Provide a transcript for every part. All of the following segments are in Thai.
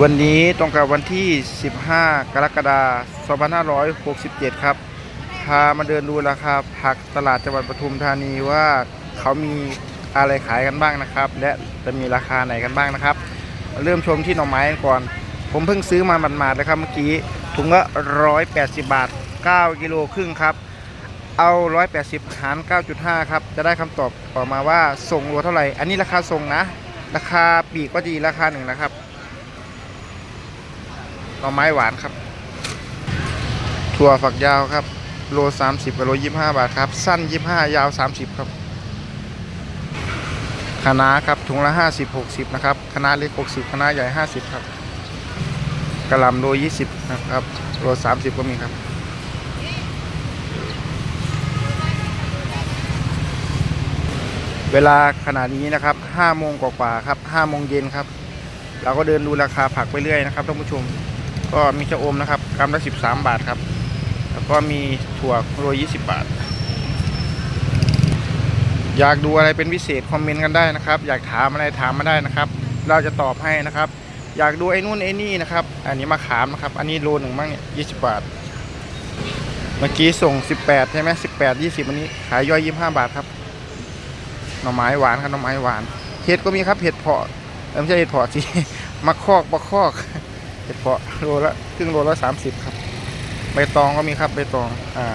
วันนี้ตรงกับวันที่ 15 กรกฎาคม 2567 ครับ พามาเดินดูราคาผักตลาดจังหวัดปทุมธานีว่าเขามีอะไรขายกันบ้างนะครับ และจะมีราคาไหนกันบ้างนะครับ เริ่มชมที่หน่อไม้กันก่อน ผมเพิ่งซื้อมาหมาดๆเลยครับเมื่อกี้ถุงละ180 บาท 9 กิโลครึ่งครับ เอา 180 หาร 9.5 ครับ จะได้คำตอบออกมาว่าส่งโลเท่าไหร่ อันนี้ราคาส่งนะ ราคาปีกก็จะีราคาหนึ่งนะครับ หน่อไม้หวานครับถั่วฝักยาวครับ โล30กับโล25บาทครับ สั้น25ยาว30ครับคะน้าครับถุงละ50 60นะครับคะน้าเล็ก60คะน้าใหญ่50ครับกระลำโล20นะครับโล30ก็มีครับเวลาขณะนี้นะครับ5โมงกว่าๆครับ5โมงเย็นครับ เราก็เดินดูราคาผักไปเรื่อยนะครับท่านผู้ชม ก็มีชะอมนะครับกรัมละ 13 บาทครับ แล้วก็มีถั่วโรย20 บาท อยากดูอะไรเป็นพิเศษคอมเมนต์กันได้นะครับ อยากถามอะไรถามมาได้นะครับ เราจะตอบให้นะครับ อยากดูไอ้นู่นไอ้นี่นะครับ อันนี้มาขามนะครับ อันนี้โลหนึ่งบ้างเนี่ย20บาท เมื่อกี้ส่ง 18 ใช่ไหม18 20วันนี้ขายย่อย 25 บาทครับ หน่อไม้หวานครับหน่อไม้หวาน เห็ดก็มีครับ เห็ดเพาะเอ้ยไม่ใช่เห็ดเพาะสิมะคอกมะคอก เห็ดเพาะโลละครึ่งโลละสามสิบครับ ใบตองก็มีครับใบตอง อ่า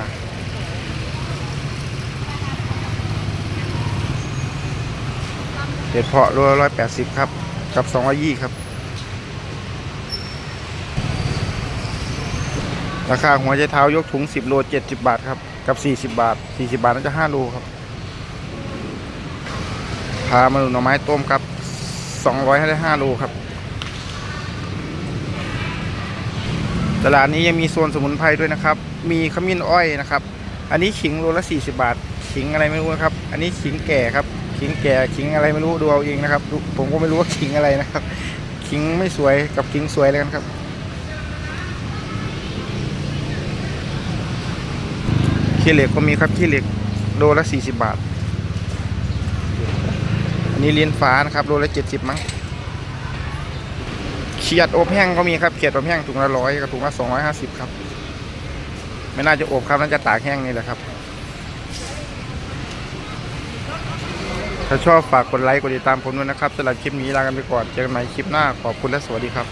เห็ดเพาะโลละร้อยแปดสิบครับ กับสองร้อยยี่ครับ ราคาหัวใจเท้ายกถุงสิบโลเจ็ดสิบบาทครับ กับสี่สิบบาทสี่สิบบาทน่าจะห้าโลครับ พามาดูหน่อไม้ต้มครับ200ให้ได้5โลครับ ตลาดนี้ยังมีโซนสมุนไพรด้วยนะครับ มีขมิ้นอ้อยนะครับ อันนี้ขิงโลละ 40 บาท ขิงอะไรไม่รู้นะครับ อันนี้ขิงแก่ครับ ขิงแก่ ขิงอะไรไม่รู้ดูเอาเองนะครับ ผมก็ไม่รู้ว่าขิงอะไรนะครับ ขิงไม่สวยกับขิงสวยเลยกันครับ ขี้เหล็กก็มีครับ ขี้เหล็กโลละ 40 บาท อันนี้เลียนฟ้านะครับ โลละเจ็ดสิบมั้ง เขียดอบแห้งก็มีครับเขียดอบแห้งถุงละร้อยกับถุงละสองร้อยห้าสิบครับ ไม่น่าจะอบครับน่าจะตากแห้งนี่แหละครับ ถ้าชอบฝากกดไลค์กดติดตามผมด้วยนะครับสำหรับคลิปนี้ลากันไปก่อนเจอกันใหม่คลิปหน้าขอบคุณและสวัสดีครับ